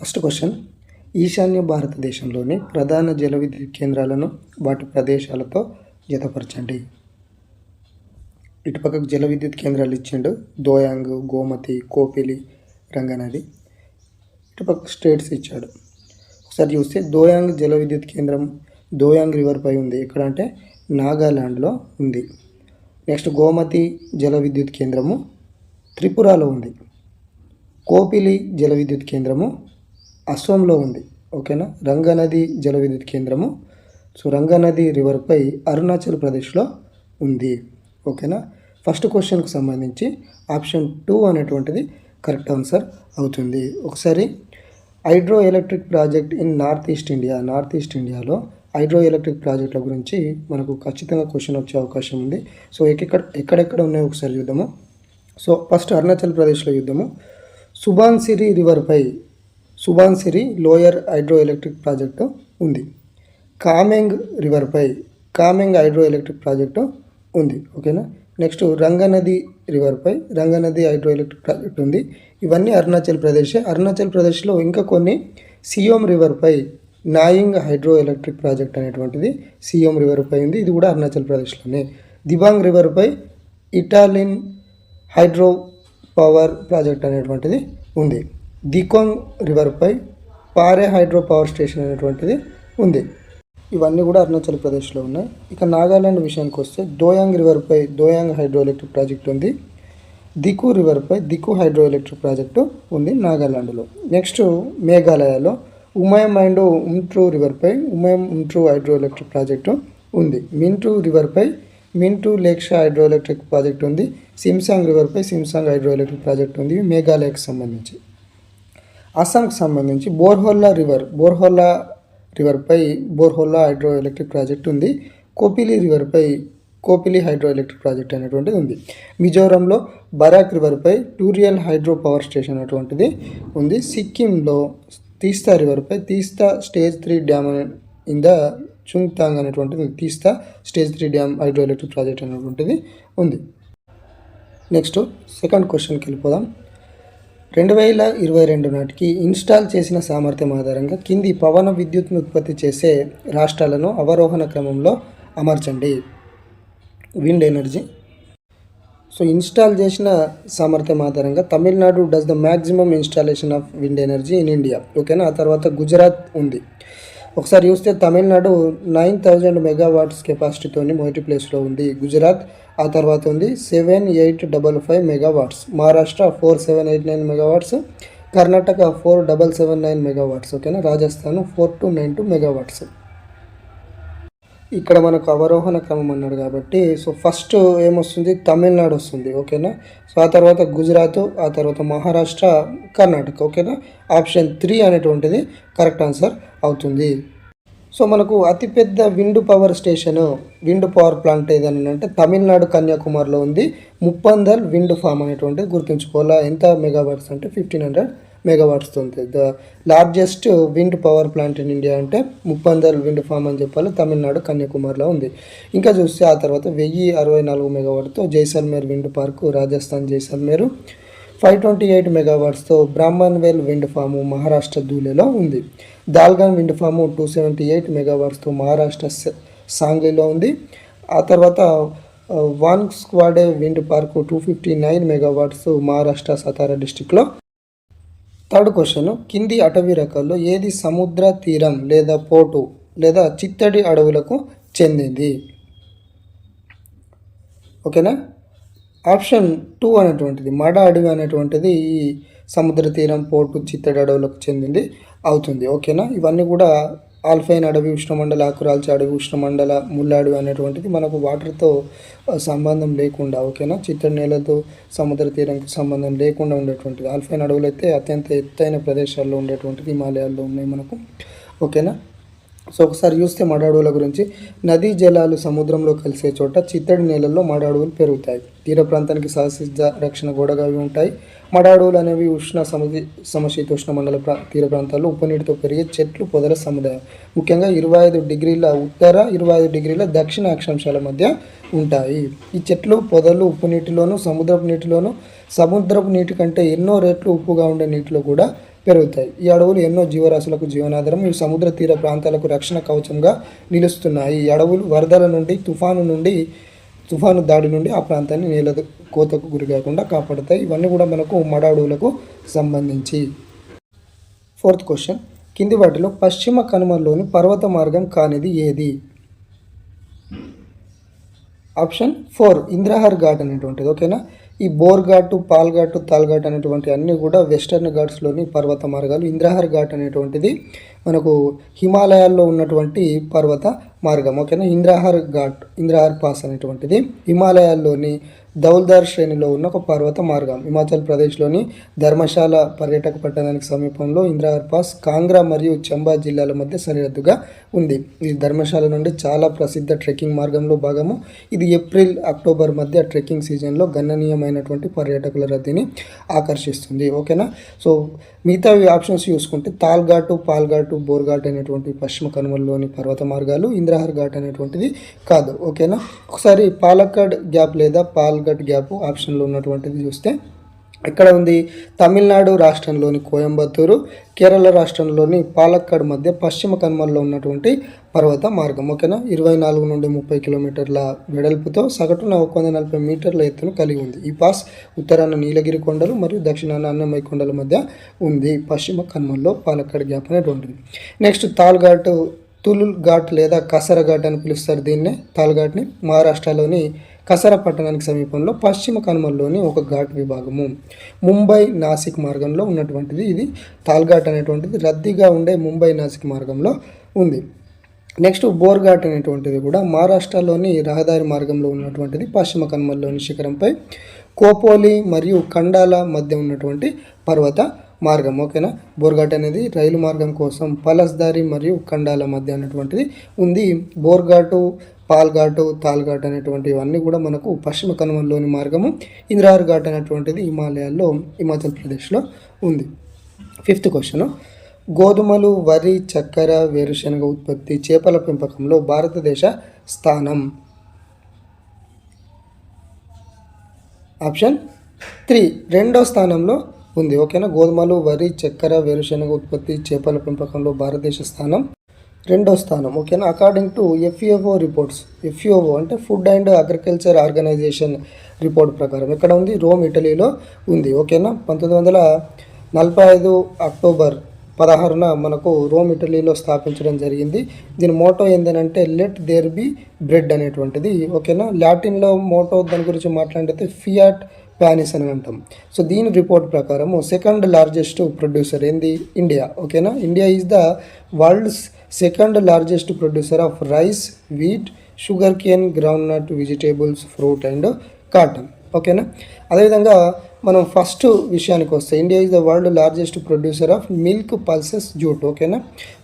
First question ఈశాన్య భారతదేశంలోని ప్రధాన జల విద్యుత్ కేంద్రాలను వాటి ప్రదేశాలతో జతపరచండి. ఇటుపక్కకు జల విద్యుత్ కేంద్రాలు ఇచ్చిండు దోయాంగ్ గోమతి కోపిలి రంగనది. ఇటుపక్క స్టేట్స్ ఇచ్చాడు. ఒకసారి చూస్తే దోయాంగ్ జల విద్యుత్ కేంద్రం దోయాంగ్ రివర్ పై ఉంది. ఎక్కడ అంటే నాగాల్యాండ్లో ఉంది. నెక్స్ట్ గోమతి జల విద్యుత్ కేంద్రము త్రిపురలో ఉంది. కోపిలి జల విద్యుత్ కేంద్రము అస్సోంలో ఉంది ఓకేనా? రంగానది జల విద్యుత్ కేంద్రము. సో రంగానది రివర్పై అరుణాచల్ ప్రదేశ్లో ఉంది ఓకేనా? ఫస్ట్ క్వశ్చన్కి సంబంధించి ఆప్షన్ టూ అనేటువంటిది కరెక్ట్ ఆన్సర్ అవుతుంది. ఒకసారి hydro electric project in North East India. North East ఇండియాలో హైడ్రో ఎలక్ట్రిక్ ప్రాజెక్టుల గురించి మనకు ఖచ్చితంగా క్వశ్చన్ వచ్చే అవకాశం ఉంది. సో ఎక్కడ ఎక్కడెక్కడ ఉన్నాయో ఒకసారి చూద్దాము. సో ఫస్ట్ అరుణాచల్ ప్రదేశ్లో చూద్దాము. Subansiri రివర్పై Subansiri lower hydro electric project ఉంది. కామెంగ్ రివర్పై కామెంగ్ హైడ్రో ఎలక్ట్రిక్ ప్రాజెక్టు ఉంది. ఓకేనా? నెక్స్ట్ రంగనది రివర్పై రంగనది హైడ్రో ఎలక్ట్రిక్ ప్రాజెక్ట్ ఉంది. ఇవన్నీ అరుణాచల్ ప్రదేశ్ అరుణాచల్ ప్రదేశ్లో ఇంకా కొన్ని సియోమ్ రివర్పై నాయింగ్ హైడ్రో ఎలక్ట్రిక్ ప్రాజెక్ట్ అనేటువంటిది సియోమ్ రివర్పై ఉంది. ఇది కూడా అరుణాచల్ ప్రదేశ్లోనే. దిబాంగ్ రివర్పై ఇటాలిన్ హైడ్రో పవర్ ప్రాజెక్ట్ అనేటువంటిది ఉంది. దికోంగ్ రివర్పై పారే హైడ్రో పవర్ స్టేషన్ అనేటువంటిది ఉంది. ఇవన్నీ కూడా అరుణాచల్ ప్రదేశ్లో ఉన్నాయి. ఇక నాగాలాండ్ విషయానికి వస్తే దోయాంగ్ రివర్పై దోయాంగ్ హైడ్రో ఎలక్ట్రిక్ ప్రాజెక్ట్ ఉంది. దికు రివర్పై దికు హైడ్రో ఎలక్ట్రిక్ ప్రాజెక్టు ఉంది నాగాలాండ్లో. నెక్స్ట్ మేఘాలయలో Umiam and Umtru రివర్పై Umiam Umtru hydro electric project ఉంది. మింటూ రివర్పై మింటూ లేక్ష హైడ్రో ఎలక్ట్రిక్ ప్రాజెక్ట్ ఉంది. సిమ్సాంగ్ రివర్పై సిమ్సాంగ్ హైడ్రో ఎలక్ట్రిక్ ప్రాజెక్ట్ ఉంది. మేఘాలయకు సంబంధించి. అస్సాంకి సంబంధించి బోర్హోల్లా రివర్ బోర్హోల్లా రివర్పై బోర్హోల్లా హైడ్రో ఎలక్ట్రిక్ ప్రాజెక్ట్ ఉంది. కోపిలి రివర్పై కోపిలి హైడ్రో ఎలక్ట్రిక్ ప్రాజెక్ట్ అనేటువంటిది ఉంది. మిజోరంలో బరాక్ రివర్పై టూరియల్ హైడ్రో పవర్ స్టేషన్ అనేటువంటిది ఉంది. సిక్కింలో Teesta రివర్పై Teesta stage three dam in the Chungthang అనేటువంటిది Teesta stage three dam hydro electric project అనేటువంటిది ఉంది. నెక్స్ట్ సెకండ్ క్వశ్చన్కి వెళ్ళిపోదాం. రెండు వేల ఇరవై రెండు నాటికి ఇన్స్టాల్ చేసిన సామర్థ్యం ఆధారంగా కింది పవన విద్యుత్ను ఉత్పత్తి చేసే రాష్ట్రాలను అవరోహణ క్రమంలో అమర్చండి. Wind energy. సో ఇన్స్టాల్ చేసిన సామర్థ్యం ఆధారంగా Tamil Nadu does the maximum installation of wind energy in India ఓకేనా? ఆ తర్వాత గుజరాత్ ఉంది. ఒకసారి చూస్తే తమిళనాడు నైన్ థౌజండ్ మెగావాట్స్ కెపాసిటీతోని మొదటి ప్లేస్లో ఉంది గుజరాత్ ఆ తర్వాత ఉంది seven eight double five megawatts Maharashtra four seven eight nine megawatts Karnataka four double seven nine megawatts ఓకేనా? Rajasthan four two nine two megawatts. ఇక్కడ మనకు అవరోహణ క్రమం అన్నాడు కాబట్టి సో ఫస్ట్ ఏమొస్తుంది? తమిళనాడు వస్తుంది ఓకేనా? సో ఆ తర్వాత గుజరాత్ ఆ తర్వాత మహారాష్ట్ర కర్ణాటక ఓకేనా? ఆప్షన్ త్రీ అనేటువంటిది కరెక్ట్ ఆన్సర్ అవుతుంది. సో మనకు అతిపెద్ద wind power station wind power plant ఏదైనా అంటే తమిళనాడు కన్యాకుమారిలో ఉంది. ముప్పందల్ విండ్ ఫామ్ అనేటువంటిది గుర్తుంచుకోవాలా? ఎంత మెగావాట్స్ అంటే ఫిఫ్టీన్ హండ్రెడ్ మెగావాట్స్తో ఉంది the largest wind power plant in India అంటే ముప్పందల్ విండ్ ఫామ్ అని చెప్పాలి. తమిళనాడు కన్యాకుమారిలో ఉంది. ఇంకా చూస్తే ఆ తర్వాత వెయ్యి అరవై నాలుగు మెగావాట్తో Jaisalmer wind park Rajasthan Jaisalmer five twenty eight మెగావాట్స్తో Brahmanvel wind farm Maharashtra ధూలేలో ఉంది. Dalgaon wind farm two seventy eight మెగావాట్స్తో Maharashtra సాంగ్లీలో ఉంది. ఆ తర్వాత Vankusawade wind park two fifty nine megawatts Maharashtra Satara డిస్టిక్లో థర్డ్ క్వశ్చన్ కింది అటవీ రకాల్లో ఏది సముద్ర తీరం లేదా పోటు లేదా చిత్తడి అడవులకు చెందింది? ఓకేనా? ఆప్షన్ టూ అనేటువంటిది మడ అడవి అనేటువంటిది ఈ సముద్ర తీరం పోర్టు చిత్తడి అడవులకు చెందింది అవుతుంది. ఓకేనా? ఇవన్నీ కూడా ఆల్ఫైన్ అడవి ఉష్ణమండల ఆకురాల్చి అడవి ఉష్ణమండల ముల్లాడు అనేటువంటిది మనకు వాటర్తో సంబంధం లేకుండా ఓకేనా? చిత్తడి నేలతో సముద్ర తీరంకి సంబంధం లేకుండా ఉండేటువంటిది. ఆల్ఫైన్ అడవులు అయితే అత్యంత ఎత్తైన ప్రదేశాల్లో ఉండేటువంటిది హిమాలయాల్లో ఉన్నాయి మనకు. ఓకేనా? సో ఒకసారి చూస్తే మడ అడవుల గురించి. నదీ జలాలు సముద్రంలో కలిసే చోట చిత్తడి నేలల్లో మడ పెరుగుతాయి. తీర ప్రాంతానికి సహసిద్ధ రక్షణ గోడగా అవి ఉంటాయి. మడ అడవులు అనేవి ఉష్ణ సమశీ సమశీతోష్ణ మండల ప్రా తీర ప్రాంతాల్లో ఉపనీటితో పెరిగే చెట్లు పొదల సముదాయం. ముఖ్యంగా ఇరవై ఐదు డిగ్రీల ఉత్తర ఇరవై ఐదు డిగ్రీల దక్షిణ అక్షాంశాల మధ్య ఉంటాయి. ఈ చెట్లు పొదలు ఉప్పు నీటిలోను సముద్రపు నీటిలోను సముద్రపు నీటి కంటే ఎన్నో రెట్లు ఉప్పుగా ఉండే నీటిలో కూడా పెరుగుతాయి. ఈ అడవులు ఎన్నో జీవరాశులకు జీవనాధారం. ఈ సముద్ర తీర ప్రాంతాలకు రక్షణ కవచంగా నిలుస్తున్నాయి. ఈ అడవులు వరదల నుండి తుఫాను నుండి తుఫాను దాడి నుండి ఆ ప్రాంతాన్ని నేల కోతకు గురి కాకుండా కాపాడుతాయి. ఇవన్నీ కూడా మనకు మడ అడవులకు సంబంధించి. Fourth question. కింది వాటిలో పశ్చిమ కనుమల్లోని పర్వత మార్గం కానిది ఏది? ఆప్షన్ ఫోర్ ఇంద్రహార్ ఘాట్ అనేటువంటిది. ఓకేనా? ఈ బోర్ ఘాట్ పాల్ తాల్ ఘాట్ అనేటువంటి అన్నీ కూడా వెస్టర్న్ ఘాట్స్లోని పర్వత మార్గాలు ఇంద్రహార్ ఘాట్ అనేటువంటిది మనకు హిమాలయాల్లో ఉన్నటువంటి పర్వత మార్గం ఓకేనా? ఇంద్రహార్ ఘాట్ ఇంద్రహార్ పాస్ అనేటువంటిది హిమాలయాల్లోని దౌల్దార్ శ్రేణిలో ఉన్న ఒక పర్వత మార్గం. హిమాచల్ ప్రదేశ్లోని ధర్మశాల పర్యాటక పట్టణానికి సమీపంలో ఇంద్రహర్ పాస్ కాంగ్రా మరియు చంబా జిల్లాల మధ్య సరిహద్దుగా ఉంది. ఇది ధర్మశాల నుండి చాలా ప్రసిద్ధ ట్రెక్కింగ్ మార్గంలో భాగము. ఇది ఏప్రిల్ అక్టోబర్ మధ్య ట్రెక్కింగ్ సీజన్లో గణనీయమైనటువంటి పర్యాటకుల రద్దీని ఆకర్షిస్తుంది. ఓకేనా? సో మిగతా ఆప్షన్స్ చూసుకుంటే తాల్ఘాటు పాల్ఘాటు బోర్ఘాట్ అనేటువంటి పశ్చిమ కనుమల్లోని పర్వత మార్గాలు ఇంద్రాహర్ ఘాట్ అనేటువంటిది కాదు. ఓకేనా? ఒకసారి పాలక్కడ్ గ్యాప్ లేదా పాల్ పాల్ఘట్ గ్యాప్ ఆప్షన్లో ఉన్నటువంటిది చూస్తే ఇక్కడ ఉంది తమిళనాడు రాష్ట్రంలోని కోయంబత్తూరు కేరళ రాష్ట్రంలోని పాలక్కడ్ మధ్య పశ్చిమ కనుమల్లో ఉన్నటువంటి పర్వత మార్గం. ఓకేనా? ఇరవై నాలుగు నుండి ముప్పై కిలోమీటర్ల వెడల్పుతో సగటున ఒక వంద నలభై మీటర్ల ఎత్తును కలిగి ఉంది. ఈ పాస్ ఉత్తరాన నీలగిరి కొండలు మరియు దక్షిణాన అన్నమయ్య కొండల మధ్య ఉంది పశ్చిమ కనుమల్లో పాలక్కడ్ గ్యాప్ అనేటువంటిది. నెక్స్ట్ తాల్ఘాట్ తులుల్ ఘాట్ లేదా కసర ఘాట్ అని పిలుస్తారు దీన్నే. తాల్ఘాట్ని మహారాష్ట్రలోని కసర పట్టణానికి సమీపంలో పశ్చిమ కనుమల్లోని ఒక ఘాట్ విభాగము. ముంబై నాసిక్ మార్గంలో ఉన్నటువంటిది ఇది. తాల్ఘాట్ అనేటువంటిది రద్దీగా ఉండే ముంబై నాసిక్ మార్గంలో ఉంది. నెక్స్ట్ బోర్ఘాట్ అనేటువంటిది కూడా మహారాష్ట్రలోని రహదారి మార్గంలో ఉన్నటువంటిది పశ్చిమ కనుమల్లోని శిఖరంపై. కోపోలి మరియు కండాల మధ్య ఉన్నటువంటి పర్వత మార్గం. ఓకేనా? బోర్ఘాట్ అనేది రైలు మార్గం కోసం పలస్దారి మరియు కండాల మధ్య ఉన్నటువంటిది ఉంది. బోర్ఘాటు పాల్ఘాటు తాల్ఘాట్ అనేటువంటి ఇవన్నీ కూడా మనకు పశ్చిమ కనుమల్లోని మార్గము ఇంద్రార్ ఘాట్ అనేటువంటిది హిమాలయాల్లో హిమాచల్ ప్రదేశ్లో ఉంది. Fifth question. గోధుమలు వరి చక్కెర వేరుశనగ ఉత్పత్తి చేపల పెంపకంలో భారతదేశ స్థానం. Option three. రెండో స్థానంలో ఉంది. ఓకేనా? గోధుమలు వరి చక్కెర వేరుశనగ ఉత్పత్తి చేపల పెంపకంలో భారతదేశ స్థానం. రెండో స్థానం ఓకేనా? According to FAO reports FAO అంటే food and agriculture organisation report ప్రకారం ఎక్కడ ఉంది? రోమ్ ఇటలీలో ఉంది ఓకేనా? పంతొమ్మిది వందల నలభై ఐదు అక్టోబర్ పదహారున మనకు రోమ్ ఇటలీలో స్థాపించడం జరిగింది. దీని మోటో ఏంటంటే లెట్ దేర్ బి బ్రెడ్ అనేటువంటిది ఓకేనా? లాటిన్లో మోటో దాని గురించి మాట్లాడితే ఫియాట్ ప్యానిస్ అని అంటాం. సో దీని రిపోర్ట్ ప్రకారము సెకండ్ లార్జెస్ట్ ప్రొడ్యూసర్ ఏంది? ఇండియా ఓకేనా? India is the world's second largest producer of rice wheat sugar cane groundnut vegetables fruit and cotton ఓకేనా అదేవిధంగా మనం ఫస్ట్ విషయానికి వస్తే India is the world largest producer of milk pulses jute ఓకేనా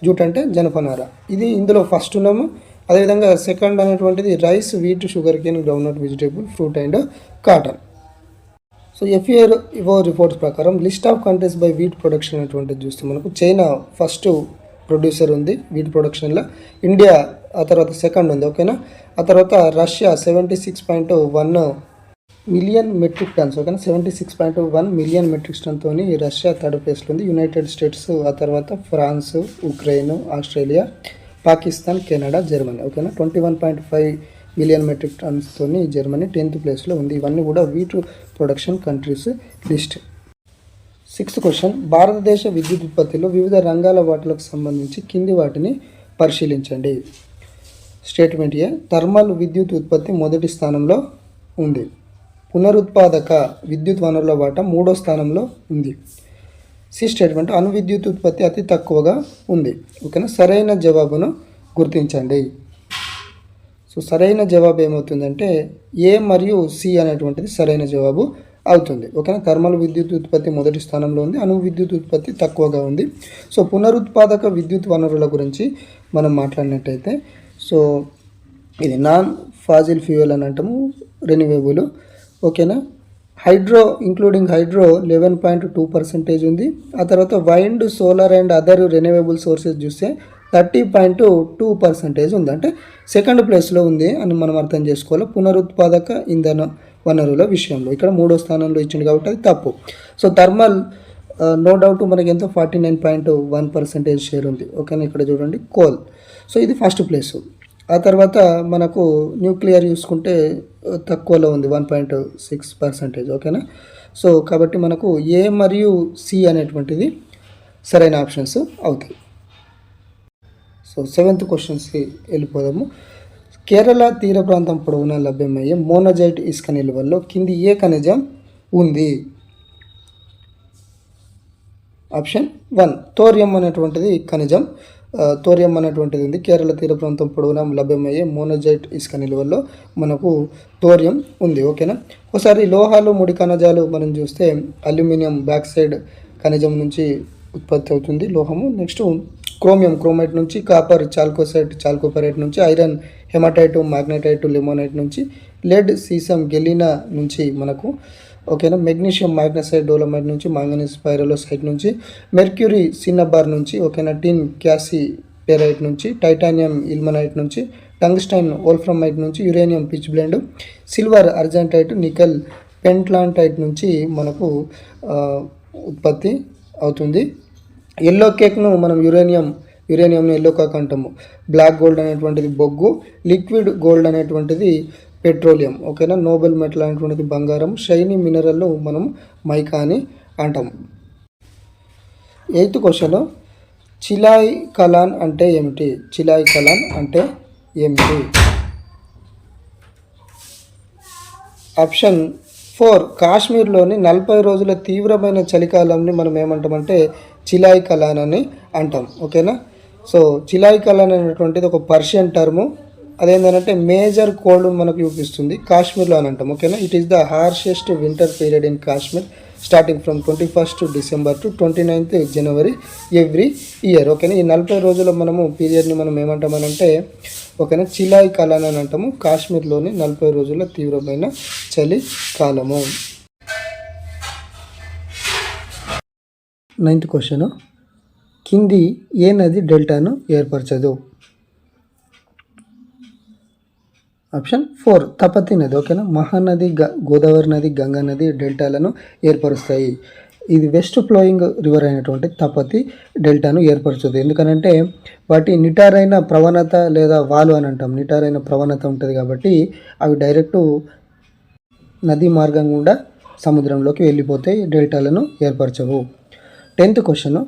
jute అంటే జనపనార. ఇది ఇందులో ఫస్ట్ ఉన్నాము. అదేవిధంగా సెకండ్ అనేటువంటిది rice wheat sugar cane groundnut vegetable fruit and cotton so FAO reports ప్రకారం list of countries by wheat production అనేటువంటిది చూస్తే మనకు చైనా ఫస్ట్ ప్రొడ్యూసర్ ఉంది వీట్ ప్రొడక్షన్లో ఇండియా ఆ తర్వాత సెకండ్ ఉంది ఓకేనా ఆ తర్వాత Russia seventy six point one million metric tons ఓకేనా seventy six point one million metric టన్తో Russia third ప్లేస్లో ఉంది. యునైటెడ్ స్టేట్స్ ఆ తర్వాత France Ukraine Australia Pakistan Canada Germany ఓకేనా twenty one point five million metric టన్స్తో Germany tenth ప్లేస్లో ఉంది. ఇవన్నీ కూడా wheat production countries list sixth question భారతదేశ విద్యుత్ ఉత్పత్తిలో వివిధ రంగాల వాటిలకు సంబంధించి కింది వాటిని పరిశీలించండి. స్టేట్మెంట్ ఏ. థర్మల్ విద్యుత్ ఉత్పత్తి మొదటి స్థానంలో ఉంది. పునరుత్పాదక విద్యుత్ వనరుల వాటా మూడో స్థానంలో ఉంది. సి స్టేట్మెంట్ అణు విద్యుత్ ఉత్పత్తి అతి తక్కువగా ఉంది. ఓకేనా సరైన జవాబును గుర్తించండి. సో సరైన జవాబు ఏమవుతుందంటే ఏ మరియు సి అనేటువంటిది సరైన జవాబు అవుతుంది. ఓకేనా? థర్మల్ విద్యుత్ ఉత్పత్తి మొదటి స్థానంలో ఉంది. అణు విద్యుత్ ఉత్పత్తి తక్కువగా ఉంది. సో పునరుత్పాదక విద్యుత్ వనరుల గురించి మనం మాట్లాడినట్టయితే సో ఇది నాన్ ఫాజిల్ ఫ్యూయల్ అని అంటాము. రెన్యూవేబుల్. ఓకేనా? Hydro including hydro eleven point two percentage ఉంది. ఆ తర్వాత wind solar and other renewable sources చూస్తే థర్టీ పాయింట్ టూ పర్సెంటేజ్ ఉంది. అంటే సెకండ్ ప్లేస్లో ఉంది అని మనం అర్థం చేసుకోవాలి. పునరుత్పాదక ఇంధన. వనరుల విషయంలో. ఇక్కడ మూడో స్థానంలో ఇచ్చింది కాబట్టి అది తప్పు. సో థర్మల్ నో డౌట్ మనకి ఎంతో forty nine point one percentage share ఉంది. ఓకేనా? ఇక్కడ చూడండి కోల్ సో ఇది ఫస్ట్ ప్లేస్ ఆ తర్వాత మనకు న్యూక్లియర్ చూసుకుంటే తక్కువలో ఉంది వన్ పాయింట్ సిక్స్ పర్సెంటేజ్ ఓకేనా? సో కాబట్టి మనకు ఏ మరియు సి అనేటువంటిది సరైన ఆప్షన్స్ అవుతాయి. సో సెవెంత్ క్వశ్చన్స్కి వెళ్ళిపోదాము. కేరళ తీర ప్రాంతం పొడవునా లభ్యమయ్యే మోనజైట్ ఇసుక నిల్వల్లో కింది ఏ ఖనిజం ఉంది? ఆప్షన్ వన్ తోరియం అనేటువంటిది ఖనిజం. తోరియం అనేటువంటిది ఉంది. కేరళ తీర ప్రాంతం పొడవునా లభ్యమయ్యే మోనోజైట్ ఇసుక నిల్వల్లో మనకు తోరియం ఉంది. ఓకేనా? ఒకసారి లోహాలు ముడి కణజాలు మనం చూస్తే అల్యూమినియం బ్యాక్ సైడ్ ఖనిజం నుంచి ఉత్పత్తి అవుతుంది లోహము. నెక్స్ట్ క్రోమియం క్రోమైట్ నుంచి కాపర్ చాల్కోసైట్ చాల్కోపరేట్ నుంచి ఐరన్ హెమటైటు మ్యాగ్నెటైటు లిమోనైట్ నుంచి లెడ్ సీసం గెలినా నుంచి మనకు ఓకేనా? మెగ్నీషియం మ్యాగ్నసైడ్ డోలమైట్ నుంచి మాంగనీస్ పైరోలోసైట్ నుంచి మెర్క్యూరీ సిన్నబార్ నుంచి ఓకేనా? టిన్ క్యాసి పెరైట్ నుంచి టైటానియం ఇల్మనైట్ నుంచి టంగ్స్టైన్ ఓల్ఫ్రమైట్ నుంచి uranium pitch blende silver argentite nickel pentlandite నుంచి మనకు ఉత్పత్తి అవుతుంది. ఎల్లో కేక్ను మనం యురేనియం యురేనియంను ఎల్లో కాక్ అంటాము బ్లాక్ గోల్డ్ అనేటువంటిది బొగ్గు లిక్విడ్ గోల్డ్ అనేటువంటిది పెట్రోలియం. ఓకేనా? నోబెల్ మెటల్ అనేటువంటిది బంగారం షైనీ మినరల్ మనం మైకా అని అంటాం ఎయిత్ క్వశ్చన్. చిలాయ్ కలాన్ అంటే ఏమిటి? చిలాయ్ కలాన్ అంటే ఏమిటి? Option four. కాశ్మీర్లోని నలభై రోజుల తీవ్రమైన చలికాలంని మనం ఏమంటామంటే చిలాయ్ కలాన్ అని అంటాం. ఓకేనా? సో చిలాయి కలాన్ అనేటువంటిది ఒక పర్షియన్ టర్ము. అదేంటంటే మేజర్ కోల్డ్ మనకు చూపిస్తుంది కాశ్మీర్లో అని అంటాం ఓకేనా? It is the harshest winter period in Kashmir starting from twenty first December to twenty ninth January every year ఓకేనా? ఈ నలభై రోజుల మనము పీరియడ్ని మనం ఏమంటామనంటే ఓకేనా? చిలాయి కాలం అని అంటాము కాశ్మీర్లోని నలభై రోజుల తీవ్రమైన చలి కాలము. నైన్త్ క్వశ్చన్ కింది ఏ నది డెల్టాను ఏర్పరచదు? ఆప్షన్ ఫోర్ తపతి నది ఓకేనా? మహానది గ గోదావరి నది గంగా నది డెల్టాలను ఏర్పరుస్తాయి. ఇది వెస్ట్ ఫ్లోయింగ్ రివర్ అయినటువంటి తపతి డెల్టాను ఏర్పరచదు. ఎందుకనంటే వాటి నిటారైన ప్రవణత లేదా వాలు అని అంటాం. నిటారైన ప్రవణత ఉంటుంది కాబట్టి అవి డైరెక్ట్ నదీ మార్గం గుండా సముద్రంలోకి వెళ్ళిపోతే డెల్టాలను ఏర్పరచవు. Tenth question.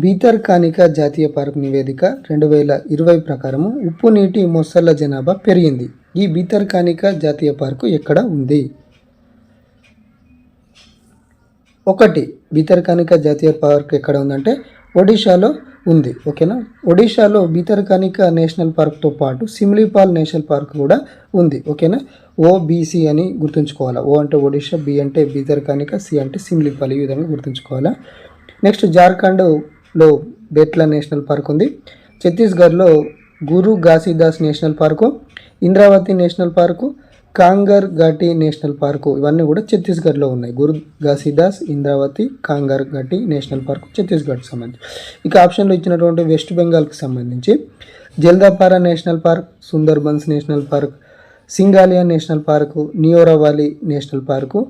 బీతర్ కానిక జాతీయ పార్క్ నివేదిక రెండు వేల ఇరవై ప్రకారము ఉప్పు నీటి మొసళ్ళ జనాభా పెరిగింది. ఈ బీతర్ కానిక జాతీయ పార్కు ఎక్కడ ఉంది? ఒకటి బీతర్కానిక జాతీయ పార్క్ ఎక్కడ ఉందంటే ఒడిశాలో ఉంది. ఓకేనా? ఒడిశాలో బీతర్కానిక నేషనల్ పార్క్తో పాటు సిమ్లీపాల్ నేషనల్ పార్క్ కూడా ఉంది. ఓకేనా? ఓబీసీ అని గుర్తుంచుకోవాలా? ఓ అంటే ఒడిశా బి అంటే బీతర్కానిక సి అంటే సిమ్లీపాల్. ఈ విధంగా గుర్తుంచుకోవాలా? నెక్స్ట్ జార్ఖండ్ లో బేట్లా నేషనల్ పార్క్ ఉంది. ఛత్తీస్గఢ్లో Guru Ghasidas national park Indravati national park Kanger Ghati national park ఇవన్నీ కూడా ఛత్తీస్గఢ్లో ఉన్నాయి. గురు ఘాసీదాస్ ఇంద్రావతి కాంగర్ ఘాటి నేషనల్ పార్కు ఛత్తీస్గఢ్కి సంబంధించి. ఇక ఆప్షన్లో ఇచ్చినటువంటి వెస్ట్ బెంగాల్కి సంబంధించి Jaldapara national park Sundarbans national park Singalila national park Neora Valley national park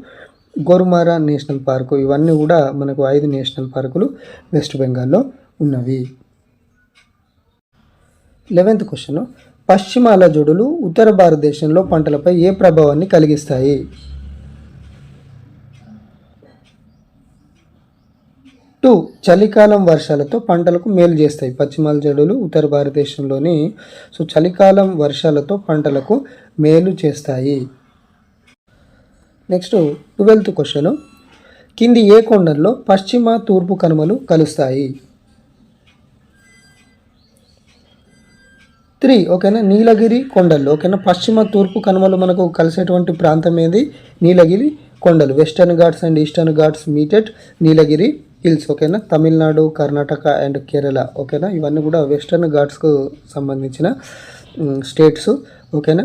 Gorumara national park ఇవన్నీ కూడా మనకు ఐదు నేషనల్ పార్కులు వెస్ట్ బెంగాల్లో ఉన్నవి. Eleventh question. పశ్చిమాల జోడులు ఉత్తర భారతదేశంలో పంటలపై ఏ ప్రభావాన్ని కలిగిస్తాయి? టూ. చలికాలం వర్షాలతో పంటలకు మేలు చేస్తాయి. పశ్చిమాల జడులు ఉత్తర భారతదేశంలోని సో చలికాలం వర్షాలతో పంటలకు మేలు చేస్తాయి. Next twelfth question. కింది ఏ కొండల్లో పశ్చిమ తూర్పు కనుమలు కలుస్తాయి? త్రీ ఓకేనా? నీలగిరి కొండలు ఓకేనా? పశ్చిమ తూర్పు కనుమలు మనకు కలిసేటువంటి ప్రాంతం ఏది? నీలగిరి కొండలు. Western Ghats and Eastern Ghats meeted Nilgiri hills ఓకేనా? తమిళనాడు కర్ణాటక అండ్ కేరళ ఓకేనా? ఇవన్నీ కూడా వెస్టర్న్ ఘాట్స్కు సంబంధించిన స్టేట్స్ ఓకేనా?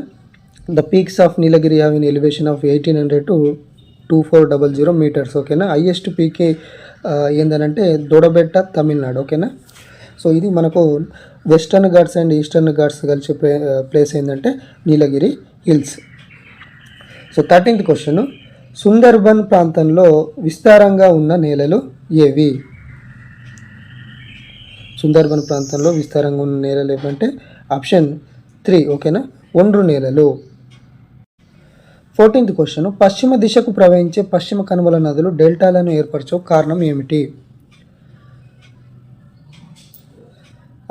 The peaks of Nilgiri have in elevation of eighteen hundred to two four double zero metres ఓకేనా హైయెస్ట్ పీక్ ఏంటంటే దొడబెట్ట తమిళనాడు ఓకేనా సో ఇది మనకు Western Ghats and Eastern Ghats కలిసి ప్లేస్ ఏంటంటే Nilgiri hills so thirteenth question Sundarban ప్రాంతంలో విస్తారంగా ఉన్న నేలలు ఏవి? సుందర్బన్ ప్రాంతంలో విస్తారంగా ఉన్న నేలలు ఏవంటే ఆప్షన్ త్రీ ఓకేనా ఒండ్రు నేలలు. Fourteenth question. పశ్చిమ దిశకు ప్రవహించే పశ్చిమ కనుమల నదులు డెల్టాలను ఏర్పరచే కారణం ఏమిటి?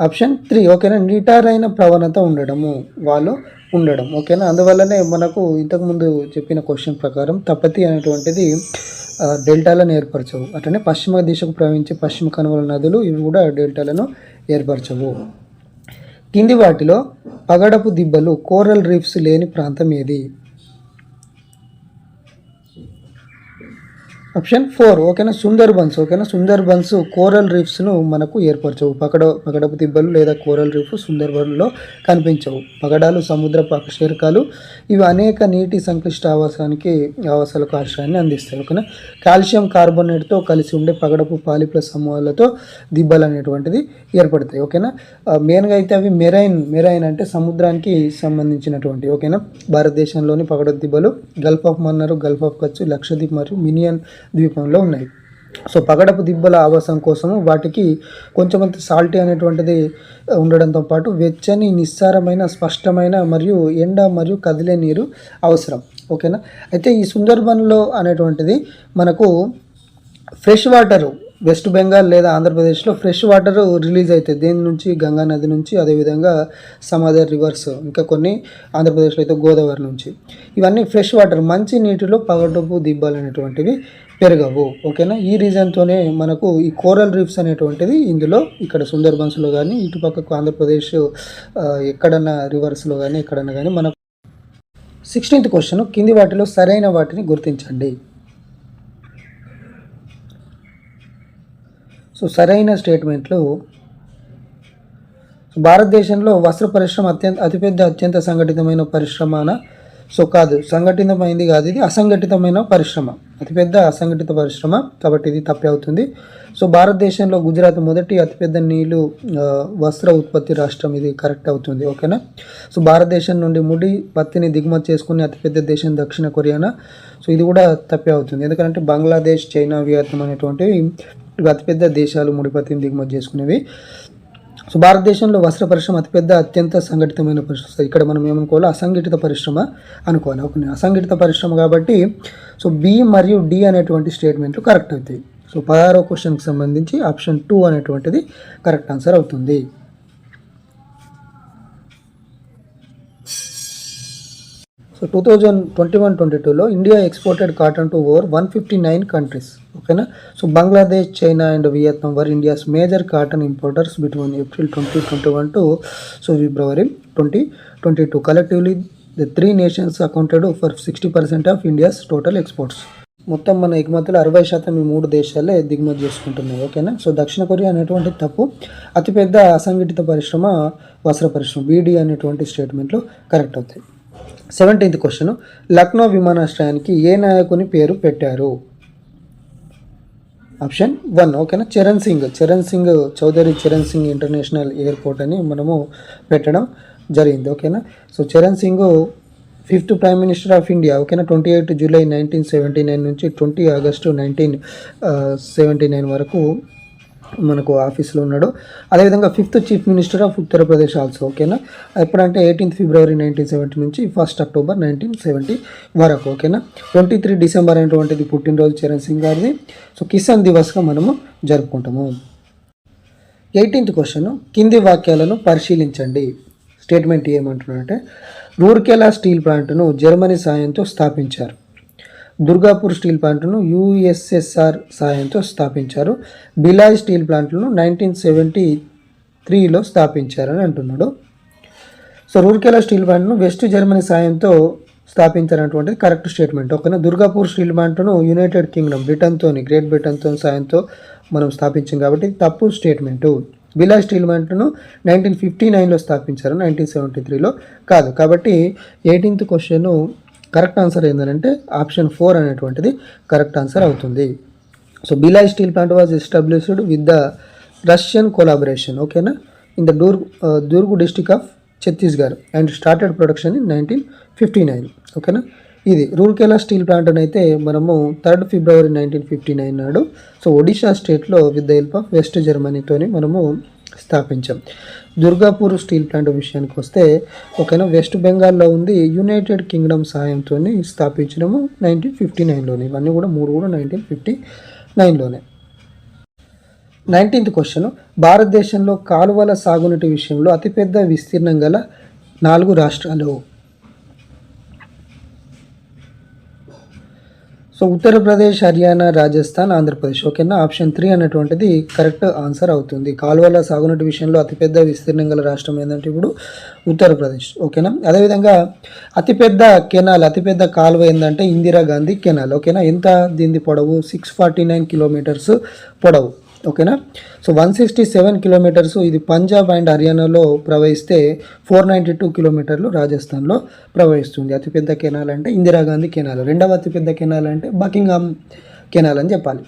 Option three. ఓకేనా? నిటారైన ప్రవణత ఉండడము. వాళ్ళు ఉండడం. ఓకేనా? అందువల్లనే మనకు ఇంతకుముందు చెప్పిన క్వశ్చన్ ప్రకారం తపతి అనేటువంటిది డెల్టాలను ఏర్పరచవు. అట్లనే పశ్చిమ దిశకు ప్రవహించే పశ్చిమ కనుమల నదులు ఇవి కూడా డెల్టాలను ఏర్పరచవు. కింది వాటిలో పగడపు దిబ్బలు కోరల్ రీఫ్స్ లేని ప్రాంతం ఏది? Thank you. ఆప్షన్ ఫోర్ ఓకేనా? సుందర్ బన్స్ ఓకేనా? సుందర్ బన్స్ కోరల్ రీఫ్స్ను మనకు ఏర్పరచవు. పగడ పగడపు దిబ్బలు లేదా కోరల్ రీఫ్ సుందర్బన్లో కనిపించవు. పగడాలు సముద్రపు అకశేరుకాలు ఇవి అనేక నీటి సంక్లిష్ట ఆవాసానికి ఆవాసాలకు ఆశ్రయాన్ని అందిస్తాయి ఓకేనా? కాల్షియం కార్బోనేట్తో కలిసి ఉండే పగడపు పాలిప్ల సమూహాలతో దిబ్బలు అనేటువంటిది ఏర్పడతాయి ఓకేనా? మెయిన్గా అయితే అవి మెరైన్ మెరైన్ అంటే సముద్రానికి సంబంధించినటువంటి ఓకేనా? భారతదేశంలోని పగడపు దిబ్బలు gulf of Mannar gulf of Kutch Lakshadweep మరియు మినియన్ ద్వీపంలో ఉన్నాయి. సో పగడపు దిబ్బల ఆవాసం కోసము వాటికి కొంచెం సాల్టీ అనేటువంటిది ఉండడంతో పాటు వెచ్చని నిస్సారమైన స్పష్టమైన మరియు ఎండ మరియు కదిలే నీరు అవసరం. ఓకేనా? అయితే ఈ సుందర్బన్లో అనేటువంటిది మనకు ఫ్రెష్ వాటరు వెస్ట్ బెంగాల్ లేదా ఆంధ్రప్రదేశ్లో ఫ్రెష్ వాటర్ రిలీజ్ అవుతాయి దీని నుంచి? గంగా నది నుంచి అదేవిధంగా సమ్ అదర్ రివర్స్ ఇంకా కొన్ని ఆంధ్రప్రదేశ్లో అయితే గోదావరి నుంచి. ఇవన్నీ ఫ్రెష్ వాటర్ మంచి నీటిలో పగడపు దిబ్బలు అనేటువంటివి పెరగవు. ఓకేనా? ఈ రీజన్తోనే మనకు ఈ కోరల్ రీఫ్స్ అనేటువంటిది ఇందులో ఇక్కడ సుందర్బన్స్లో కానీ ఇటుపక్కకు ఆంధ్రప్రదేశ్ ఎక్కడన్నా రివర్స్లో కానీ ఎక్కడన్నా కానీ మనకు సిక్స్టీన్త్ క్వశ్చన్ కింది వాటిలో సరైన వాటిని గుర్తించండి. సో సరైన స్టేట్మెంట్లు. భారతదేశంలో వస్త్ర పరిశ్రమ అత్యంత అతిపెద్ద అత్యంత సంఘటితమైన పరిశ్రమన? సో కాదు సంఘటితమైంది కాదు ఇది అసంఘటితమైన పరిశ్రమ. అతిపెద్ద అసంఘటిత పరిశ్రమ కాబట్టి ఇది తప్పే అవుతుంది. సో భారతదేశంలో గుజరాత్ మొదటి అతిపెద్ద నీళ్ళు వస్త్ర ఉత్పత్తి రాష్ట్రం ఇది కరెక్ట్ అవుతుంది ఓకేనా? సో భారతదేశం నుండి ముడి పత్తిని దిగుమతి చేసుకునే అతిపెద్ద దేశం దక్షిణ కొరియానా? సో ఇది కూడా తప్పే అవుతుంది. ఎందుకంటే బంగ్లాదేశ్ చైనా వియత్నాం అనేటువంటివి అతిపెద్ద దేశాలు ముడి పత్తిని దిగుమతి చేసుకునేవి. సో భారతదేశంలో వస్త్ర పరిశ్రమ అతిపెద్ద అత్యంత సంఘటితమైన పరిశ్రమ. ఇక్కడ మనం ఏమనుకోవాలి అసంఘటిత పరిశ్రమ అనుకోవాలి. ఒక అసంఘటిత పరిశ్రమ కాబట్టి సో బి మరియు డి అనేటువంటి స్టేట్మెంట్లు కరెక్ట్ అవుతాయి. సో పదహారో క్వశ్చన్కి సంబంధించి ఆప్షన్ టూ అనేటువంటిది కరెక్ట్ ఆన్సర్ అవుతుంది. So two thousand twenty one twenty టూలో India exported cotton to over one fifty nine countries ఓకేనా so Bangladesh China and Vietnam were India's major cotton importers between April twenty twenty one to so February twenty twenty two collectively the three nations accounted for sixty percent of India's total exports మొత్తం మన ఎగుమతులు అరవై శాతం ఈ మూడు దేశాలే దిగుమతి చేసుకుంటున్నాయి. ఓకేనా సో దక్షిణ కొరియా అనేటువంటి తప్పు అతిపెద్ద అసంఘటిత పరిశ్రమ వస్త్ర పరిశ్రమ బీడీ అనేటువంటి స్టేట్మెంట్లు కరెక్ట్ అవుతాయి. సెవెంటీన్త్ క్వశ్చన్ లక్నో విమానాశ్రయానికి ఏ నాయకుని పేరు పెట్టారు? ఆప్షన్ వన్ ఓకేనా చరణ్ సింగ్ చరణ్ సింగ్ చౌదరి చరణ్ సింగ్ ఇంటర్నేషనల్ ఎయిర్పోర్ట్ అని మనము పెట్టడం జరిగింది ఓకేనా so Charan Singh fifth prime minister of India ఓకేనా twenty eight July nineteen seventy nine నుంచి twenty August nineteen seventy nine వరకు మనకు ఆఫీస్లో ఉన్నాడు. అదేవిధంగా fifth chief minister of Uttar Pradesh also ఓకేనా? ఎప్పుడంటే ఎయిటీన్త్ ఫిబ్రవరి నైన్టీన్ సెవెంటీ నుంచి ఫస్ట్ అక్టోబర్ నైన్టీన్ సెవెంటీ వరకు ఓకేనా? ట్వంటీ త్రీ డిసెంబర్ అనేటువంటిది పుట్టినరోజు చరణ్ సింగ్ గారిది. సో కిసాన్ దివస్గా మనము జరుపుకుంటాము. ఎయిటీన్త్ క్వశ్చన్ కింది వాక్యాలను పరిశీలించండి. స్టేట్మెంట్ ఏమంటున్నారంటే రూర్కెలా స్టీల్ ప్లాంట్ను జర్మనీ సాయంతో స్థాపించారు? దుర్గాపూర్ స్టీల్ ప్లాంట్ను యుఎస్ఎస్ఆర్ సాయంతో స్థాపించారు. బిలాయ్ స్టీల్ ప్లాంట్లను నైన్టీన్ సెవెంటీ త్రీలో స్థాపించారని అంటున్నాడు. సో రూర్కెలా స్టీల్ ప్లాంట్ను వెస్ట్ జర్మనీ సాయంతో స్థాపించినటువంటిది కరెక్ట్ స్టేట్మెంట్. ఓకేనా దుర్గాపూర్ స్టీల్ ప్లాంట్ను యునైటెడ్ కింగ్డమ్ బ్రిటన్తో గ్రేట్ బ్రిటన్తో సాయంతో మనం స్థాపించాం కాబట్టి తప్పు స్టేట్మెంటు. బిలా స్టీల్ ప్లాంట్ను నైన్టీన్ ఫిఫ్టీ నైన్లో స్థాపించారు నైన్టీన్ సెవెంటీ త్రీలో కాదు. కాబట్టి ఎయిటీన్త్ క్వశ్చన్ కరెక్ట్ ఆన్సర్ ఏంటంటే ఆప్షన్ ఫోర్ అనేటువంటిది కరెక్ట్ ఆన్సర్ అవుతుంది. So Bhilai steel plant was established with the Russian collaboration ఓకేనా in the డూర్ Durg district of Chhattisgarh and started production in nineteen fifty nine ఓకేనా ఇది Rourkela steel plant అయితే మనము third February nineteen fifty nine నాడు so Odisha స్టేట్లో with the help of West జర్మనీతోని మనము స్థాపించాం. Durgapur steel plant విషయానికి వస్తే ఓకేనా వెస్ట్ బెంగాల్లో ఉంది. యునైటెడ్ కింగ్డమ్ సహాయంతో స్థాపించడము నైన్టీన్ ఫిఫ్టీ నైన్లోనే. ఇవన్నీ కూడా మూడు కూడా నైన్టీన్ ఫిఫ్టీ నైన్లోనే. నైన్టీన్త్ క్వశ్చన్ భారతదేశంలో కాలువల సాగునీటి విషయంలో అతిపెద్ద విస్తీర్ణం గల నాలుగు రాష్ట్రాలు సో ఉత్తరప్రదేశ్ హర్యానా రాజస్థాన్ ఆంధ్రప్రదేశ్. ఓకేనా? ఆప్షన్ త్రీ అనేటువంటిది కరెక్ట్ ఆన్సర్ అవుతుంది. కాలువల సాగునీటి విషయంలో అతిపెద్ద విస్తీర్ణం గల రాష్ట్రం ఏంటంటే ఇప్పుడు ఉత్తరప్రదేశ్ ఓకేనా? అదేవిధంగా అతిపెద్ద కెనాల్ అతిపెద్ద కాలువ ఏంటంటే ఇందిరాగాంధీ కెనాల్. ఓకేనా? ఎంత దీని పొడవు? సిక్స్ ఫార్టీ నైన్ కిలోమీటర్స్ పొడవు. ఓకేనా? So one sixty seven kilometres ఇది పంజాబ్ అండ్ హర్యానాలో ప్రవహిస్తే ఫోర్ నైంటీ టూ కిలోమీటర్లు రాజస్థాన్లో ప్రవహిస్తుంది. అతిపెద్ద కెనాల్ అంటే ఇందిరాగాంధీ కెనాల్. రెండవ అతిపెద్ద కెనాల్ అంటే బకింగ్హామ్ కెనాల్ అని చెప్పాలి.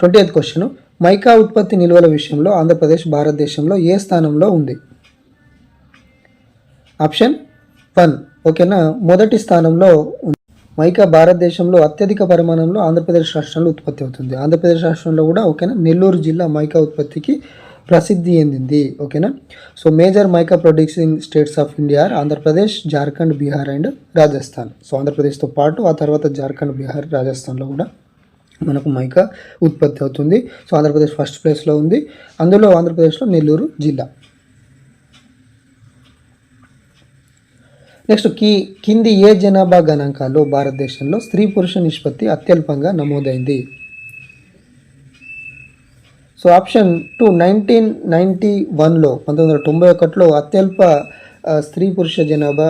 Twenty eighth question. మైకా ఉత్పత్తి నిల్వల విషయంలో ఆంధ్రప్రదేశ్ భారతదేశంలో ఏ స్థానంలో ఉంది? Option one. ఓకేనా? మొదటి స్థానంలో ఉంది మైకా భారతదేశంలో అత్యధిక పరిమాణంలో ఆంధ్రప్రదేశ్ రాష్ట్రంలో ఉత్పత్తి అవుతుంది. ఆంధ్రప్రదేశ్ రాష్ట్రంలో కూడా ఓకేనా? నెల్లూరు జిల్లా మైకా ఉత్పత్తికి ప్రసిద్ధి చెందింది ఓకేనా? So major mica producing states of India Andhra Pradesh Jharkhand Bihar and Rajasthan. So ఆంధ్రప్రదేశ్తో పాటు ఆ తర్వాత జార్ఖండ్ బీహార్ రాజస్థాన్లో కూడా మనకు మైకా ఉత్పత్తి అవుతుంది. సో ఆంధ్రప్రదేశ్ ఫస్ట్ ప్లేస్లో ఉంది. అందులో ఆంధ్రప్రదేశ్లో నెల్లూరు జిల్లా. నెక్స్ట్కి కింది ఏ జనాభా గణాంకాల్లో భారతదేశంలో స్త్రీ పురుష నిష్పత్తి అత్యల్పంగా నమోదైంది? So option two nineteen ninety వన్లో పంతొమ్మిది వందల తొంభై ఒకటిలో అత్యల్ప స్త్రీ పురుష జనాభా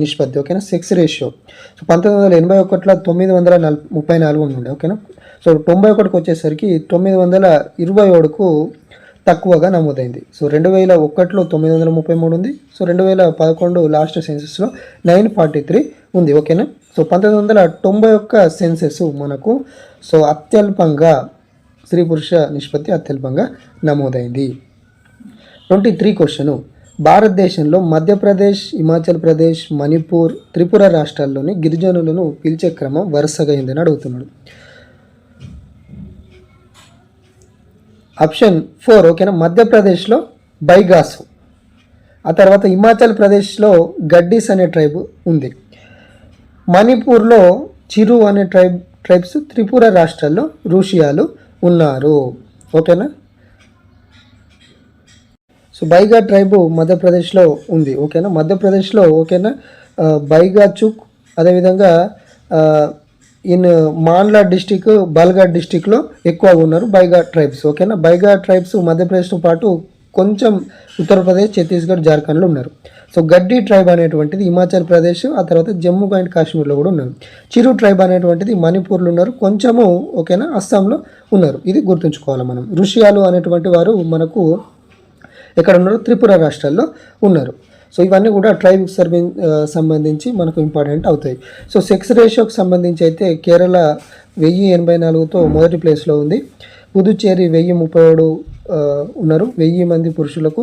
నిష్పత్తి ఓకేనా? సెక్స్ రేషియో సో పంతొమ్మిది వందల ఎనభై ఒకటిలో తొమ్మిది వందల నల్ ముప్పై నాలుగు ఉండే ఓకేనా? సో తొంభై ఒకటికి వచ్చేసరికి తొమ్మిది వందల ఇరవై ఏడుకు తక్కువగా నమోదైంది. సో రెండు వేల ఒకటిలో తొమ్మిది వందల ముప్పై మూడు ఉంది. సో రెండు వేల పదకొండు లాస్ట్ సెన్సెస్లో నైన్ ఫార్టీ త్రీ ఉంది. ఓకేనా? సో పంతొమ్మిది వందల తొంభై ఒక్క సెన్సెస్ మనకు సో అత్యల్పంగా స్త్రీ పురుష నిష్పత్తి అత్యల్పంగా నమోదైంది. Twenty three question. భారతదేశంలో మధ్యప్రదేశ్ హిమాచల్ ప్రదేశ్ మణిపూర్ త్రిపుర రాష్ట్రాల్లోని గిరిజనులను పిలిచే క్రమం వరుసగా అయిందని అడుగుతున్నాడు. ఆప్షన్ ఫోర్ ఓకేనా? మధ్యప్రదేశ్లో బైగాసు. ఆ తర్వాత హిమాచల్ ప్రదేశ్లో గడ్డీస్ అనే ట్రైబ్ ఉంది. మణిపూర్లో చిరు అనే ట్రైబ్ ట్రైబ్స్ త్రిపుర రాష్ట్రాల్లో ఋషియాలు ఉన్నారు. ఓకేనా? సో బైగా ట్రైబు మధ్యప్రదేశ్లో ఉంది. ఓకేనా? మధ్యప్రదేశ్లో ఓకేనా? బైగా చుక్ అదేవిధంగా ఇన్ మాన్లా డిస్టిక్ బల్గా డిస్టిక్లో ఎక్కువ ఉన్నారు బైగా ట్రైబ్స్ ఓకేనా? బైగా ట్రైబ్స్ మధ్యప్రదేశ్తో పాటు కొంచెం ఉత్తరప్రదేశ్ ఛత్తీస్గఢ్ జార్ఖండ్లో ఉన్నారు. సో గడ్డి ట్రైబ్ అనేటువంటిది హిమాచల్ ప్రదేశ్ ఆ తర్వాత జమ్మూ అండ్ కాశ్మీర్లో కూడా ఉన్నారు. చిరు ట్రైబ్ అనేటువంటిది మణిపూర్లో ఉన్నారు కొంచెము ఓకేనా అస్సాంలో ఉన్నారు. ఇది గుర్తుంచుకోవాలి మనం. ఋషియాలు అనేటువంటి వారు మనకు ఎక్కడ ఉన్నారు త్రిపుర రాష్ట్రాల్లో ఉన్నారు. సో ఇవన్నీ కూడా ట్రైబ్కి సర్వింగ్ సంబంధించి మనకు ఇంపార్టెంట్ అవుతాయి. సో సెక్స్ రేషియోకి సంబంధించి అయితే కేరళ వెయ్యి ఎనభై నాలుగుతో మొదటి ప్లేస్లో ఉంది. పుదుచ్చేరి వెయ్యి ముప్పై ఏడు ఉన్నారు. వెయ్యి మంది పురుషులకు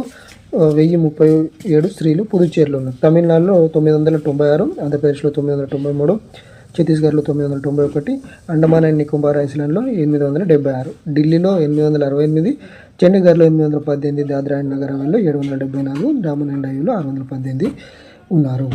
వెయ్యి ముప్పై ఏడు స్త్రీలు పుదుచ్చేరిలో ఉన్నారు. తమిళనాడులో తొమ్మిది వందల తొంభై ఆరు ఆంధ్రప్రదేశ్లో తొమ్మిది వందల తొంభై మూడు ఛత్తీస్గఢ్లో తొమ్మిది వందల తొంభై ఒకటి అండమాన్ అండ్ నికోబార్ ఐస్లాండ్లో ఎనిమిది వందల డెబ్బై ఆరు ఢిల్లీలో ఎనిమిది వందల అరవై ఎనిమిది చండీగఢ్లో ఎనిమిది వందల పద్దెనిమిది దాద్రా నగరంలో ఏడు వందల డెబ్బై నాలుగు డామన్ అండ్ ఆరు వందల పద్దెనిమిది ఉన్నారు.